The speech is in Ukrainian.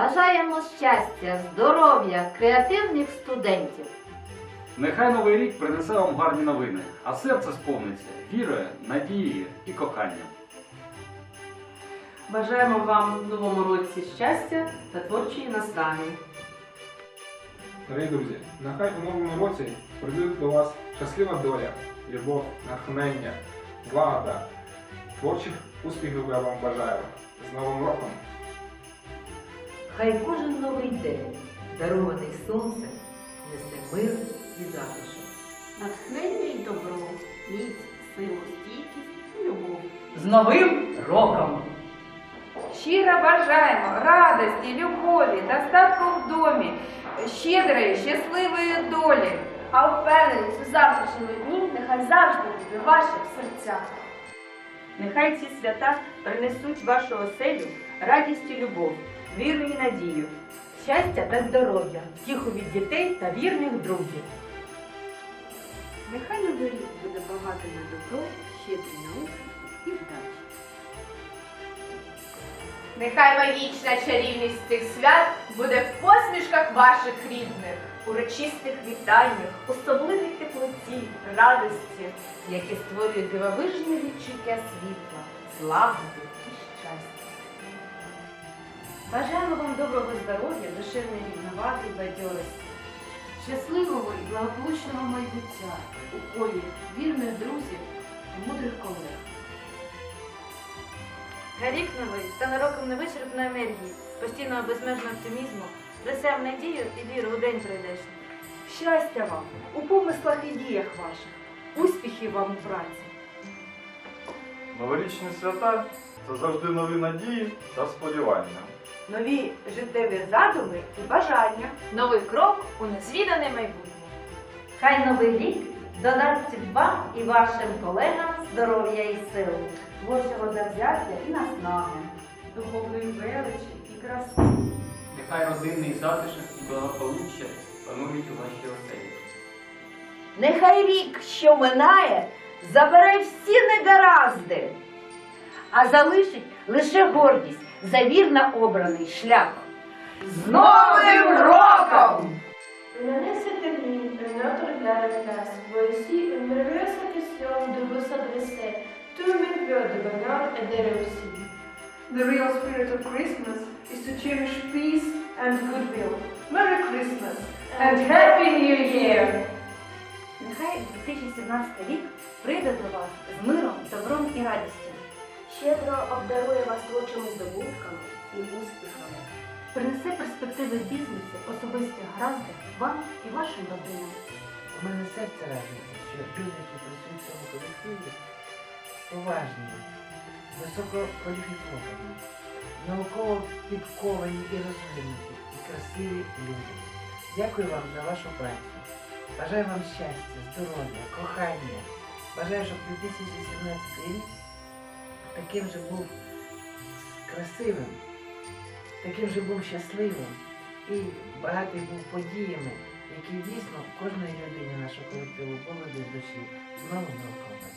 Бажаємо щастя, здоров'я, креативних студентів. Нехай новий рік принесе вам гарні новини, а серце сповниться вірою, надією і коханням. Бажаємо вам в новому році щастя та творчої наснаги. Дорогі друзі, нехай у новому році прийде до вас щаслива доля, любов, натхнення, злагода, творчих успіхів я вам бажаю. З Новим роком! Хай кожен новий день, дарований сонцем, несе мир і затишок. натхнення й добро, міць, силу, стійкість і любов. З Новим роком! Щиро бажаємо радості, любові, достатку в домі, щедрої, щасливої долі. А впевненість у завтрашньому дні нехай завжди буде в ваших серцях. Нехай ці свята принесуть вашу оселю радість і любов, віру і надію, щастя та здоров'я, втіху від дітей та вірних друзів. Нехай новий рік буде багатий на добро, щедрий на успіх і вдачі. Нехай магічна чарівність цих свят буде в посмішках ваших рідних, урочистих вітаннях, особливій теплоті, радості, які створюють дивовижні відчуття світла, злагоди і щастя. Бажаємо вам доброго здоров'я, душевної рівноваги бадьорості. Щасливого і благополучного майбуття у колі вірних друзів мудрих колег. Рік новий стане роком невичерпної енергії, постійного безмежного оптимізму, несем надію і віру у день прийдешній. Щастя вам у помислах і діях ваших, успіхів вам у праці. Новорічні свята це завжди нові надії та сподівання. Нові життєві задуми і бажання. Новий крок у незвідане майбутнє. Хай новий рік додасть вам і вашим колегам здоров'я і сил, творчого завзяття і наснаги. духовної величі і краси. Нехай родинний затишок і благополуччя панують у вашій оселі. Нехай рік, що минає, забере всі негаразди, а залишить лише гордість за вірно обраний шлях. З Новим роком! Merveilleuse question de vous s'adresser. Tout mes vœux de bonheur et de réussite. The real spirit of Christmas is to cherish peace and goodwill. Merry Christmas and Happy New Year! Нехай 2017 рік прийде до вас з миром, добром і радістю. Щедро обдарує вас творчими здобутками і успіхами. Принесе перспективи бізнесу, особисті гаразди вам і вашим родинам. У мене серце радується, що люди, які працюють в цьому колективі, поважні, висококваліфіковані, науково підковані і розвинуті, і красиві люди. Дякую вам за вашу працю. Бажаю вам щастя, здоров'я, кохання. Бажаю, щоб 2017 рік таким же був красивим, таким же був щасливим і багатий був подіями, які дійсно кожної людині нашого колективу були до душі. З Новим роком!